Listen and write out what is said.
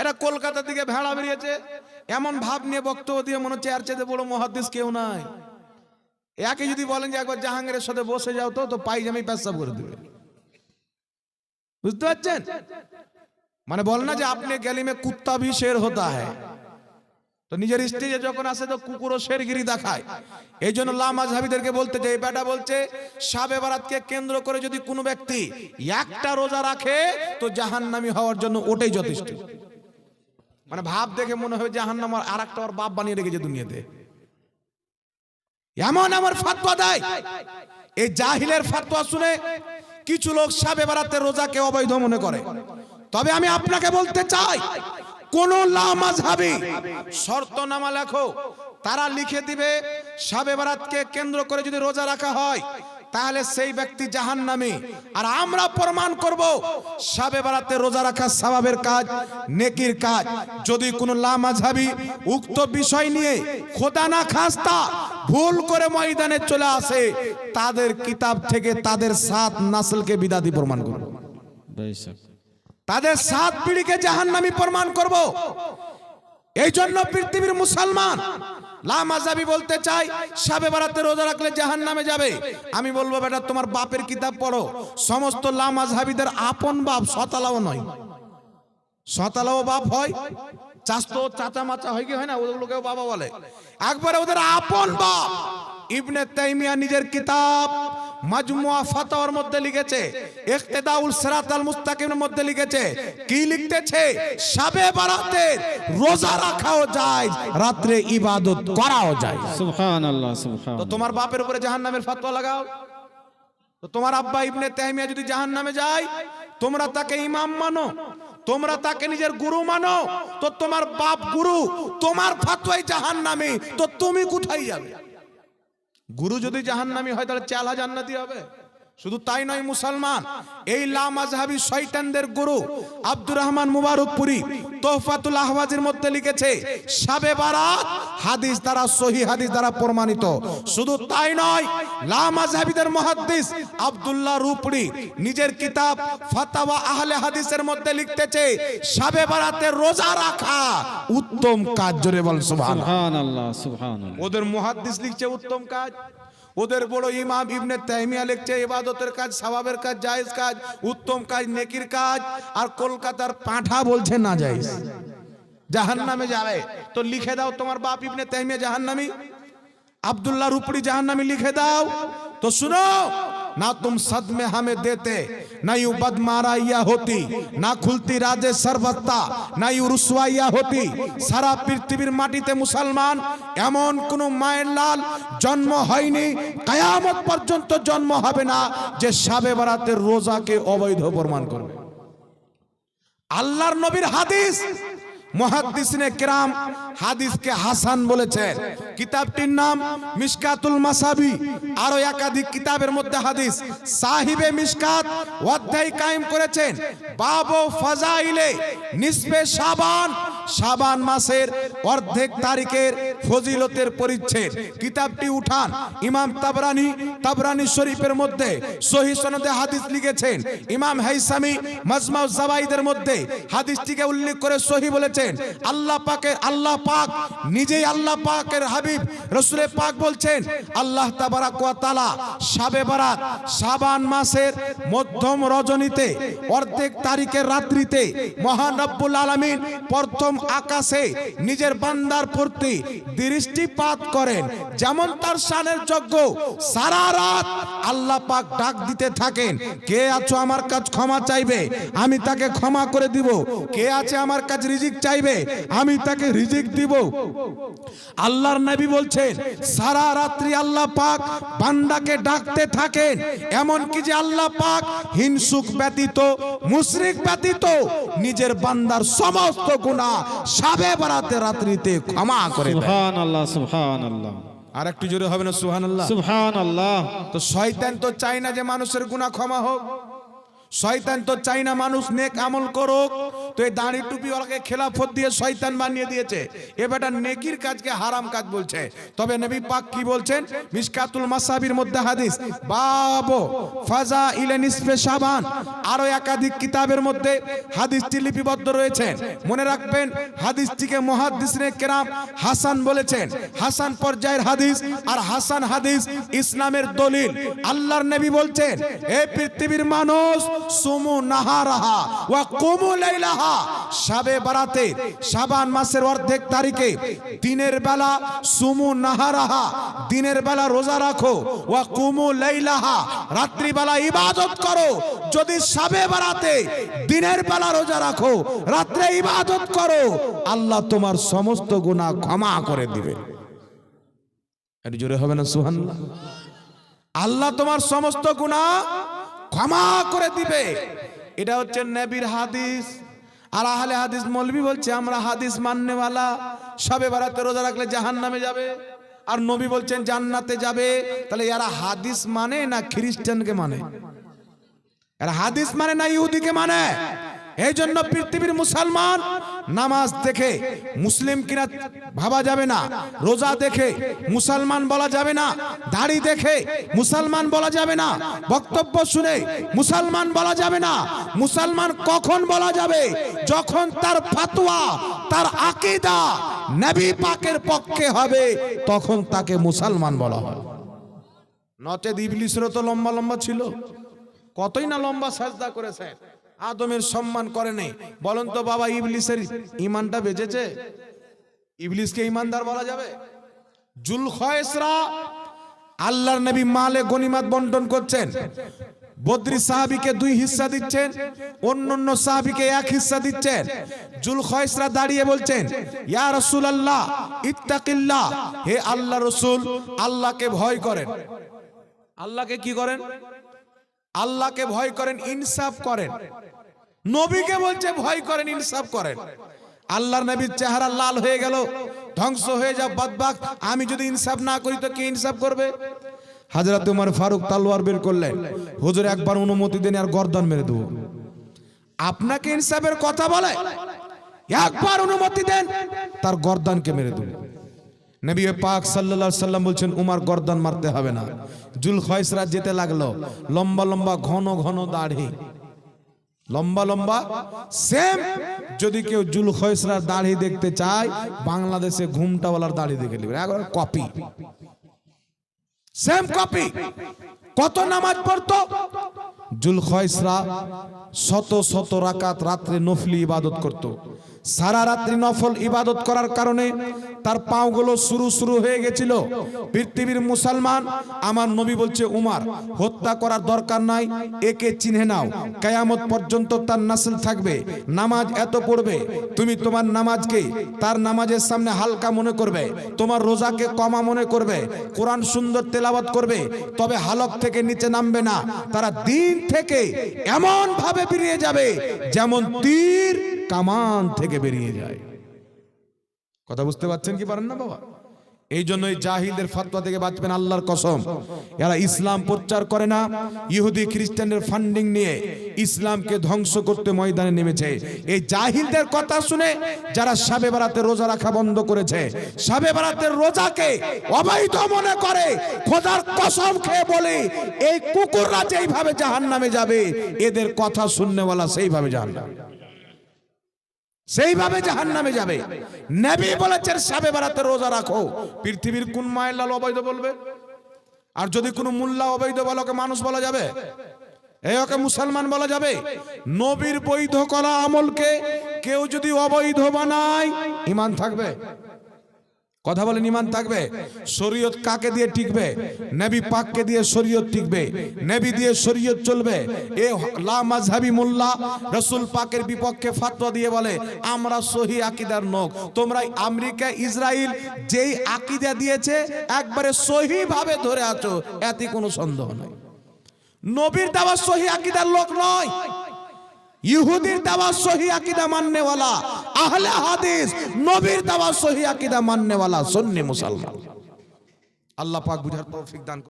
এরা কলকাতা থেকে ভেড়া বেরিয়েছে। এমন ভাব নিয়ে বক্তব্য দিয়ে মনে হচ্ছে আর চেয়ে বড় মহাদিস কেউ নাই। একে যদি বলেন যে একবার জাহাঙ্গীরের সাথে বসে যাও তো তো পাইজামি পেশাব করে দেবে। বুঝতে পারছেন? মানে বল না যে আপনি গেলি মে কুত্তা ভি শের হতা হ্যায়। তো নিজের স্ত্রীকে যখন আসে তো কুকুরও শেরগিরি দেখায়। এই জন্য লামাজহাবিদেরকে বলতে চাই বেটা বলছে, সাবে বারাতকে কেন্দ্র করে যদি কোনো ব্যক্তি একটা রোজা রাখে, তো জাহান্নামী হওয়ার জন্য ওটাই যথেষ্ট। মানে ভাব দেখে মনে হয় জাহান্নাম আর একটা বাপ বানিয়ে রেখেছে দুনিয়াতে। এমন আমার ফাতোয়া দেয়। এই জাহিলের ফাতোয়া শুনে কিছু লোক সাবে বারাতে রোজাকে অবৈধ মনে করে। তবে আমি আপনাকে বলতে চাই, কোন শর্ত নামা লেখো তারা লিখে দিবে সাবে বারাতকে কেন্দ্র করে যদি রোজা রাখা হয় তাহলে সেই ব্যক্তি জাহান্নামী। আর আমরা প্রমাণ করব সাবে বেড়াতে রোজা রাখা স্বভাবের কাজ নেকির কাজ। যদি কোনো লামাঝাবি উক্ত বিষয় নিয়ে খোদা না খাস্তা ভুল করে ময়দানে চলে আসে তাদের কিতাব থেকে তাদের সাত নাসলকে বিদাতি প্রমাণ করব। তাদের সাত পিড়িকে জাহান্নামী প্রমাণ করব। এই জন্য পৃথিবীর মুসলমান লামাজাবি বলতে চাই, সাবে বারাতে রোজা রাখলে জাহান নামে যাবে। আমি বলব, বেটা, তোমার বাপের কিতাব পড়ো। সমস্ত লামাজহাবিদের আপন বাপ সতালাও নয়। সতালাও বাপ হয়, চাস্তো চাচা মাচা হয় কি হয় না, ওগুলোকেও বাবা বলে। একবারে ওদের আপন বাপ। ইবনে তাইমিয়া নিজের কিতাব মাজমুয়া ফাতাওয়ার মধ্যে লিখেছে ইখতিদাউল সিরাত আল মুস্তাকিমের মধ্যে লিখেছে কি লিখতেছে? শাবে বারাতে রোজা রাখাও যায় রাত্রে ইবাদত করাও যায়। সুবহানাল্লাহ সুবহান তো তোমার বাপের উপরে জাহান্নামের ফতোয়া লাগাও। তো তোমার আব্বা ইবনে তাইমিয়া যদি জাহান্নামে যায় তোমরা তাকে ইমাম মানো তোমরা তাকে নিজের গুরু মানো তো তোমার বাপ গুরু তোমার ফাতোয়াই জাহান্নামে তো তুমি কোথায় যাবে? গুরু যদি জাহান্নামি হয় তাহলে চালা জান্নাতি হবে। শুধু তাই নয় মুসলমান এই লামাজহাবি শয়তানদের গুরু আব্দুর রহমান মুবারকপুরি তোহফাতুল আহওয়াজের মধ্যে লিখেছে সাবে বারাত হাদিস দ্বারা সহি হাদিস দ্বারা প্রমাণিত। শুধু তাই নয় লামাজহাবিদের মুহাদ্দিস আব্দুল্লাহ রূপড়ি নিজের কিতাব ফাতাওয়া আহলে হাদিসের মধ্যে লিখতেছে সাবে বারাতে রোজা রাখা উত্তম কাজ। জোরে বল সুবহানাল্লাহ সুবহানাল্লাহ। ওদের মুহাদ্দিস লিখছে উত্তম কাজ। ওদের বড় ইমাম ইবনে তাইমিয়া লিখছে, ইবাদতের কাজ, স্বভাবের কাজ, জায়েজ কাজ, উত্তম কাজ, নেকির কাজ, আর কলকাতার পাঁঠা বলছে না জায়েজ। জাহান্নামে যাবে। তো লিখে দাও তোমার বাপ ইবনে তাইমিয়া নামি আবদুল্লাহ রুপড়ি জাহান নামি লিখে দাও। তো শুনো না तुम सद में हमें देते ना यू बदमाराइया होती না খুলতি রাজে সর্বত্তা না ইউ রুসওয়াইয়া হতি সারা পৃথিবীর মাটিতে মুসলমান এমন কোন মায়ের লাল জন্ম হয়নি কায়ামত পর্যন্ত জন্ম হবে না যে সাবে বারাতের রোজাকে অবৈধ প্রমাণ করবে আল্লাহর নবীর হাদিস মহাদ্দিসিনে কেরাম হাদিসকে হাসান বলেছেন কিতাবটির নাম মিশকাতুল মাসাবি। আরও একাধিক কিতাবের মধ্যে হাদিস সাহিবে মিশকাত অধ্যায় কায়েম করেছেন। বাবু ফাজাইলে নিসবে শাবান শাবান মাসের অর্ধেক তারিখের ফজিলতের পরিচ্ছেদ। কিতাবটি উঠান। ইমাম তাবরানি তাবরানি শরীফের মধ্যে সহি সনদে হাদিস লিখেছেন। ইমাম হাইসামি, মাজমাউ জাবাইদের মধ্যে হাদিসটিকে উল্লেখ করে সহি বলেছেন। আল্লাহ পাকের, আল্লাহ পাক, নিজেই আল্লাহ পাকের হাবিব। রসুলে পাক বলছেন, আল্লাহ তাবারাক ওয়া শাবে বারাত, শাবান মাসের মধ্যম রজনীতে, অর্ধেক তারিখের রাত্রিতে মহান রব্বুল আলামিন প্রথম আকাশে নিজের বান্দার প্রতি দৃষ্টিপাত করেন। যেমন তার শানের যজ্ঞ, সারা রাত আল্লাহ পাক ডাক দিতে থাকেন, কে আছো আমার কাজ ক্ষমা চাইবে? আমি তাকে ক্ষমা করে দিব। কে আছে আমার কাছে রিজিক চাইবে? আমি তাকে রিজিক দিব। আল্লাহর নবী বলছেন, সারা রাত্রি আল্লাহ পাক বান্দাকে ডাকতে থাকেন। এমন কি যে আল্লাহ পাক হিংসুক ব্যতীত, মুশরিক ব্যতীত, নিজের বান্দার সমস্ত গুনাহ সাবে বারাতে রাত্রিতে ক্ষমা করে দেন সুবহানাল্লাহ সুবহানাল্লাহ। আর একটু জোরে হবে না সুবহানাল্লাহ? সুবহানাল্লাহ। তো শয়তান তো চায় না যে মানুষের গুনাহ ক্ষমা হোক। শয়তান তো চাই না মানুষ নেক আমল করুক। তো এই দাড়ি টুপিওয়ালাকে খেলাফত দিয়ে শয়তান বানিয়ে দিয়েছে। এ বেটা নেকির কাজকে হারাম কাজ বলছে। তবে নবী পাক কি বলছেন? মিসকাতুল মাসাবির মধ্যে হাদিস, বাবো ফাজা ইলে নিসফে শাবান। আরও একাধিক কিতাবের মধ্যে হাদিসটি লিপিবদ্ধ রয়েছে। মনে রাখবেন, হাদিসটিকে মুহাদ্দিসিনে কেরাম হাসান বলেছেন। হাসান পর্যায়ের হাদিস আর হাসান হাদিস ইসলামের দলিল। আল্লাহর নবী বলছেন এ পৃথিবীর মানুষ, সুমু নাহারাহা ওয়া কুমু লাইলাহা। শাবে বারাতে, সাবান মাসের অর্ধেক তারিখে, দিনের বেলা সুমু নাহারাহা, দিনের বেলা রোজা রাখো, ওয়া কুমু লাইলাহা রাত্রি বেলা ইবাদত করো, যদি সাবে বারাতে দিনের বেলা রোজা রাখো, রাত্রে ইবাদত করো, আল্লাহ তোমার সমস্ত গুনাহ ক্ষমা করে দিবে। জোরে হবে না, সুবহানাল্লাহ? আল্লাহ তোমার সমস্ত গুনাহ ক্ষমা করে দিবে। এটা হচ্ছে নবীর হাদিস। আর আহলে হাদিস মৌলবি বলছে, আমরা হাদিস মাননেওয়ালা। সবে বারাতে রোজা রাখলে জাহান নামে যাবে। আর নবী বলছেন, জান্নাতে যাবে। তাহলে এরা হাদিস মানে না খ্রিস্টানকে মানে? এরা হাদিস মানে না ইহুদিকে মানে? এই জন্য পৃথিবীর মুসলমান নামাজ দেখে মুসলিম কিনা ভাবা যাবে না, রোজা দেখে মুসলমান বলা যাবে না, দাড়ি দেখে মুসলমান বলা যাবে না, বক্তব্য শুনে মুসলমান বলা যাবে না, মুসলমান কখন বলা যাবে? যখন তার ফাতোয়া তার আকীদা নবী পাকের পক্ষে হবে, তখন তাকে মুসলমান বলা হয়। নচেদ ইবলিসেরও তো লম্বা লম্বা ছিল। কতই না লম্বা সাজদা করেছে আদমের সম্মান করেনি বলেন তো বাবা, ইবলিসের ইমানটা বেঁচেছে? ইবলিসকে ইমানদার বলা যাবে? জুল খয়েসরা আল্লাহর নবী মালে গনিমাত বন্টন করছেন। বদ্রি সাহাবিকে দুই হিস্সা দিচ্ছেন অন্য অন্য সাহাবিকে এক হিস্সা দিচ্ছেন। জুল খয়েসরা দাঁড়িয়ে বলছেন, ইয়া রাসূলুল্লাহ, ইত্তাকিল্লাহ, হে আল্লাহ রসুল, আল্লাহকে ভয় করেন। আল্লাহকে কি করেন? আল্লাহকে ভয় করেন, ইনসাফ করেন। নবীকে বলছে, ভয় করেন, ইনসাফ করেন। আল্লাহর নবীর চেহারা লাল হয়ে গেল, ধ্বংস হয়ে যা বদবাক। আমি যদি ইনসাফ না করি, তো কে ইনসাফ করবে? হাজরত উমর ফারুক তালোয়ার বের করলেন। হুজুর, একবার অনুমতি দেন, আর গর্দন মেরে দেবো। আপনাকে ইনসাফের কথা বলে? একবার অনুমতি দেন, তার গর্দানকে মেরে দেবো। নবী পাক সাল্লাল্লাহু সাল্লাম বলছেন, উমার গর্দান মারতে হবে না। জুল খয়সরা যেতে লাগল, লম্বা লম্বা ঘন ঘন দাড়ি। লম্বা লম্বা সেম যদি কেউ জুল খয়সরার দাড়ি দেখতে চায়, বাংলাদেশে ঘুমটাওয়ালার দাড়ি দেখে নেবে। একবার কপি সেম কপি কত নামাজ পড়তো? জুল খয়সরা শত শত রাকাত রাত্রে নফলি ইবাদত করত। সারা রাত্রি নফল ইবাদত করার কারণে তার পাওগুলো শুরু শুরু হয়ে গেছিল। পৃথিবীর মুসলমান, আমার নবী বলছে, উমার, হত্যা করার দরকার নাই, একে চিনে নাও। কেয়ামত পর্যন্ত তার নাসল থাকবে, নামাজ এত পড়বে। তুমি তোমার নামাজকে তার নামাজের সামনে হালকা মনে করবে, তোমার রোজাকে কমা মনে করবে, কোরআন সুন্দর তেলাওয়াত করবে, তবে হালক থেকে নিচে নামবে না। তারা দিন থেকে এমন ভাবে বেরিয়ে যাবে, যেমন তীর কামান থেকে বেরিয়ে যায়। কথা বুঝতে পারছেন কি পারেন না বাবা? এই জন্য এই জাহিলদের ফাতোয়া থেকে বাঁচবেন আল্লাহর কসম। এরা ইসলাম প্রচার করে না, ইহুদি খ্রিস্টানদের ফান্ডিং নিয়ে ইসলামকে ধ্বংস করতে ময়দানে নেমেছে। এই জাহিলদের কথা শুনে যারা সাবে বারাতে রোজা রাখা বন্ধ করেছে, সাবে বারাতের রোজাকে অবৈধ মনে করে, খোদার কসম খেয়ে বলে, এই কুকুররা যেইভাবে জাহান্নামে যাবে, এদের কথা শুননেওয়ালা সেইভাবে জাহান্নামে সেইভাবে জাহান নামে যাবে। নেবি বলেছেন, সাবে বেড়াতে রোজা রাখো। পৃথিবীর কোন মায়ের লাল অবৈধ বলবে? আর যদি কোনো মুল্লা অবৈধ বলে, ওকে মানুষ বলা যাবে? এই ওকে মুসলমান বলা যাবে? নবীর বৈধ করা আমলকে কেউ যদি অবৈধ বানায় ইমান থাকবে? কথা বলেন ইমান থাকবে। শরীয়ত কাকে দিয়ে টিকবে? নবী পাককে দিয়ে শরীয়ত টিকবে। নবী দিয়ে শরীয়ত চলবে। এ লা মাযহাবি মোল্লা রাসূল পাকের বিপক্ষে ফতোয়া দিয়ে বলে, আমরা সহি আকীদার লোক তোমরা আমেরিকা ইসরায়েল যেই আকীদা দিয়েছে, একবারে সহি ভাবে ধরে আছো। এতে কোনো সন্দেহ নাই। নবীর দাওয়া সহি আকীদার লোক নয়। ইহুদির দাওয়া সহি আকিদা মাননেওয়ালা, আহলে হাদিস, নবীর দাওয়া সহি আকিদা মাননেওয়ালা, সন্নি মুসলমান আল্লাহ পাক বুঝার তৌফিক দান।